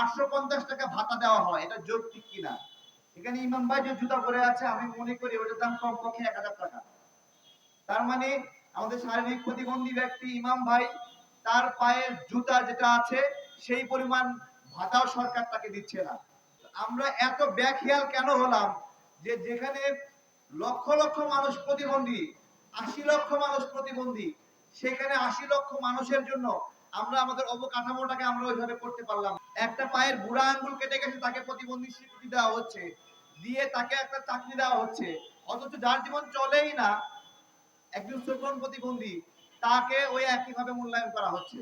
আটশো পঞ্চাশ টাকা ভাতা দেওয়া হয়, এটা যৌক্তিক কিনা? এখানে ইমাম ভাই যে জুতা পরে আছে, আমি মনে করি ওটার দাম কমপক্ষে এক হাজার টাকা। তার মানে আমাদের শারীরিক প্রতিবন্ধী ব্যক্তি ইমাম ভাই, তার পায়ের জুতা যেটা আছে, সেই পরিমাণ ভাতাও সরকার তাকে দিচ্ছে না। আমরা এত ব্যাখিয়াল কেন হলাম যে যেখানে লক্ষ লক্ষ মানুষ প্রতিবন্ধী, আশি লক্ষ মানুষ প্রতিবন্ধী, সেখানে আশি লক্ষ মানুষের জন্য আমরা আমাদের অবকাঠামোটাকে আমরা ওইভাবে করতে পারলাম। একটা পায়ের বুড়া আঙ্গুল কেটে গেছে, তাকে প্রতিবন্ধী স্বীকৃতি দেওয়া হচ্ছে। দিয়ে তাকে একটা চাকরি দেওয়া হচ্ছে। অথচ যার জীবন চলেই না, একজন শ্রবণ প্রতিবন্ধী, তাকে ওই একইভাবে মূল্যায়ন করা হচ্ছে।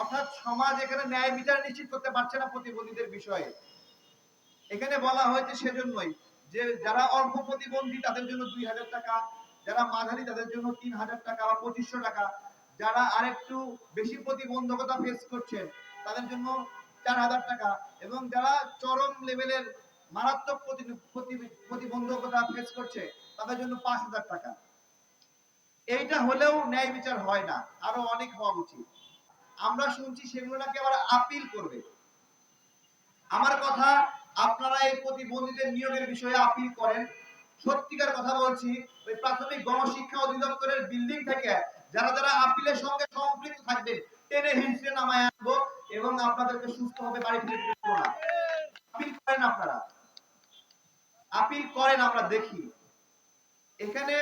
অর্থাৎ সমাজ এখানে ন্যায় বিচার নিশ্চিত করতে পারছে না প্রতিবন্ধীদের বিষয়ে। এখানে বলা হয়েছে সেজন্যই যে যারা অল্প প্রতিবন্ধী, তাদের জন্য দুই হাজার টাকা, যারা মাঝারি, তাদের জন্য তিন হাজার টাকা বা পঁচিশশো টাকা। যারা আরেকটু বেশি প্রতিবন্ধকতা ফেস করছেন, তাদের জন্য চার হাজার টাকা এবং যারা চরম লেভেলের মারাত্মক প্রতি- প্রতি- প্রতিবন্ধকতা ফেস করছে, তাদের জন্য পাঁচ হাজার টাকা। এইটা হলেও ন্যায় বিচার হয় না, আরও অনেক হওয়া উচিত। আমরা শুনছি সেগুলো নাকি আবার আপিল করবে। আমার কথা, আপনারা এই প্রতিবন্ধীদের নিয়োগের বিষয়ে আপিল করেন। সত্যিকার কথা বলছি, ওই প্রাথমিক গণশিক্ষা অধিদপ্তরের বিল্ডিং থেকে যারা যারা আপিলের সঙ্গে সম্পৃক্ত থাকবে টেনে হিঁচড়ে নামায় আনব। এবং আপনাদেরকে সুস্থভাবে বাড়ি ফিরে দেবো না। আপিল করেন আপনারা। আপিল করেন, আমরা দেখি। এখানে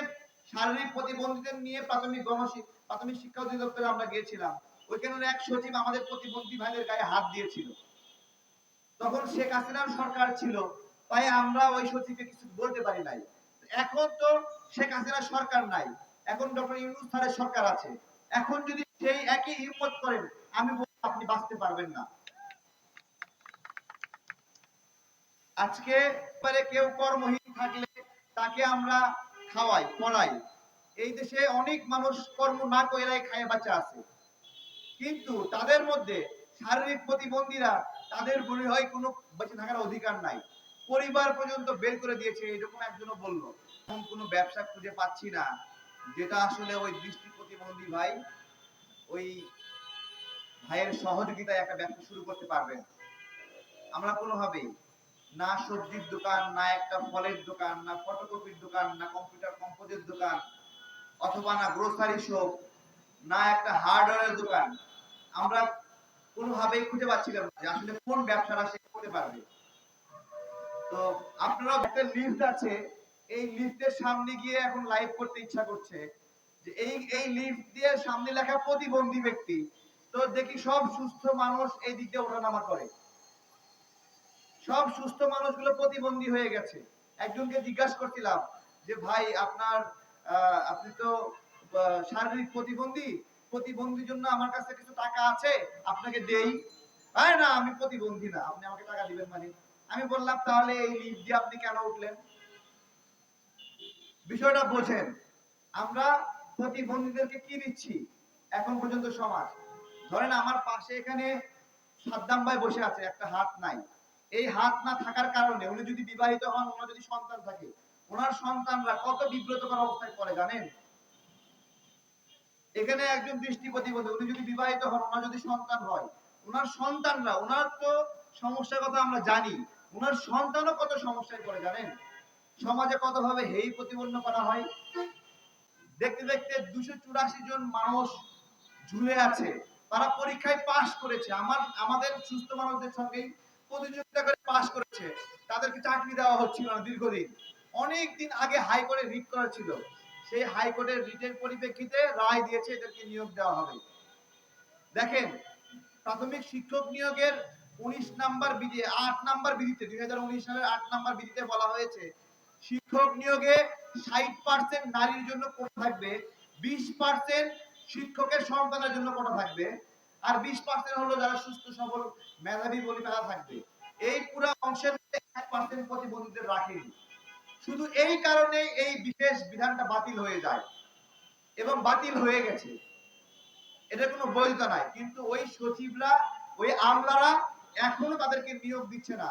শারীরিক প্রতিবন্ধীদের নিয়ে প্রাথমিক গণশিক্ষা প্রাথমিক শিক্ষা অধিদপ্তরে আমরা গিয়েছিলাম। ওইখানে এক সচিব আমাদের প্রতিবন্ধী ভাইদের গায়ে হাত দিয়েছিল। তখন শেখ হাসিনার সরকার ছিল। তাই আমরা ওই সচিবকে কিছু বলতে পারি নাই। এখন তো শেখ হাসিনার সরকার নাই। এখন ডক্টর ইউনুস স্যারের সরকার আছে। এখন যদি সেই একই হিম্মত করেন, আমি পারবেন না। আজকে পরে কেউ কর্মহীন থাকলে তাকে আমরা খাওয়াই, পড়াই। এই দেশে অনেক মানুষ কর্ম না কইরাই খায় বাচ্চা আছে। কিন্তু তাদের মধ্যে শারীরিক প্রতিবন্ধীরা, তাদের মনে হয় কোনো বেঁচে থাকার অধিকার নাই। পরিবার পর্যন্ত বের করে দিয়েছে, এরকম একজনও বলল এমন কোনো ব্যবসা খুঁজে পাচ্ছি না। যেটা আসলে ওই দৃষ্টি প্রতিবন্ধী ভাই, ওই ভাইয়ের সহযোগিতায় একটা ব্যবসা শুরু করতে পারবেন। আমরা কোনোভাবেই না সবজির দোকান, না একটা ফলের দোকান, না ফটোকপির দোকান, না কম্পিউটার কম্পোজের দোকান, অথবা না গ্রোসারি শপ না একটা হার্ডওয়্যারের দোকান। আমরা কোনোভাবেই খুঁজে পাচ্ছিলাম যে আসলে কোন ব্যবসাটা সে করতে পারবে। তো আপনারা একটা লিফট আছে, এই লিস্টের সামনে গিয়ে এখন লাইভ করতে ইচ্ছা করছে যে এই এই লিফট দিয়ে সামনে লেখা প্রতিবন্ধী ব্যক্তি তো দেখি সব সুস্থ মানুষ এই দিক দিয়ে ওঠানামা করে। সব সুস্থ মানুষগুলো প্রতিবন্ধী হয়ে গেছে। একজনকে জিজ্ঞাসা করছিলাম যে, ভাই, আপনার আপনি তো শারীরিক প্রতিবন্ধী। প্রতিবন্ধীর জন্য আমার কাছে কিছু টাকা আছে, আপনাকে দেই। আরে না, আমি প্রতিবন্ধী না। আপনি আমাকে টাকা দিবেন মানে? আমি বললাম, তাহলে এই লিফট দিয়ে আপনি কেন উঠলেন? বিষয়টা বোঝেন। আমরা প্রতিবন্ধীদেরকে কি দিচ্ছি? এখন পর্যন্ত সমাজ। ধরেন আমার পাশে এখানে সাদ্দাম ভাই বসে আছে, একটা হাত নাই। এই হাত না থাকার কারণে উনি যদি বিবাহিত হন, ওনার যদি সন্তান থাকে, ওনার সন্তানরা কত বিব্রতকর অবস্থায় পড়ে জানেন? এখানে একজন দৃষ্টি প্রতিবন্ধী, উনি যদি বিবাহিত হন, ওনার যদি সন্তান হয়, ওনার সন্তানরা, ওনার তো সমস্যার কথা আমরা জানি, ওনার সন্তানও কত সমস্যায় পড়ে জানেন? সমাজে কত ভাবে হেই প্রতিপন্ন করা হয়? দেখতে দেখতে দুশো চুরাশি জন মানুষ ঝুলে আছে। তারা পরীক্ষায় পাশ করেছে। আমার, আমাদের সুস্থ মানুষদের সঙ্গেই প্রতিযোগিতা করে পাশ করেছে। তাদেরকে চাকরি দেওয়া হচ্ছিল না দীর্ঘদিন। অনেক দিন আগে হাইকোর্টে রিট করা ছিল। সেই হাইকোর্টের রিটের পরিপ্রেক্ষিতে রায় দিয়েছে এদেরকে নিয়োগ দেওয়া হবে। দেখেন, প্রাথমিক শিক্ষক নিয়োগের উনিশ নাম্বার বিধি, আট নাম্বার বিধিতে, দুই হাজার উনিশ সালের আট নাম্বার বিধিতে বলা হয়েছে, শিক্ষক নিয়োগে ষাট পার্সেন্ট নারীর জন্য কোটা থাকবে, বিশ পার্সেন্ট শিক্ষকের সন্তানের জন্য কোটা থাকবে। আর বিশ পার্সেন্ট হলো যারা সুস্থ, সবল, মেধাবী বলি তারা থাকবে। এই পুরো অংশের এক পার্সেন্ট প্রতিবন্ধীদের রাখেনি। শুধু এই কারণে এই বিশেষ বিধানটা বাতিল হয়ে যায়। এবং বাতিল হয়ে গেছে। এটা কোনো বৈধতা নাই। কিন্তু ওই সচিবরা, ওই আমলারা এখনও তাদেরকে নিয়োগ দিচ্ছে না।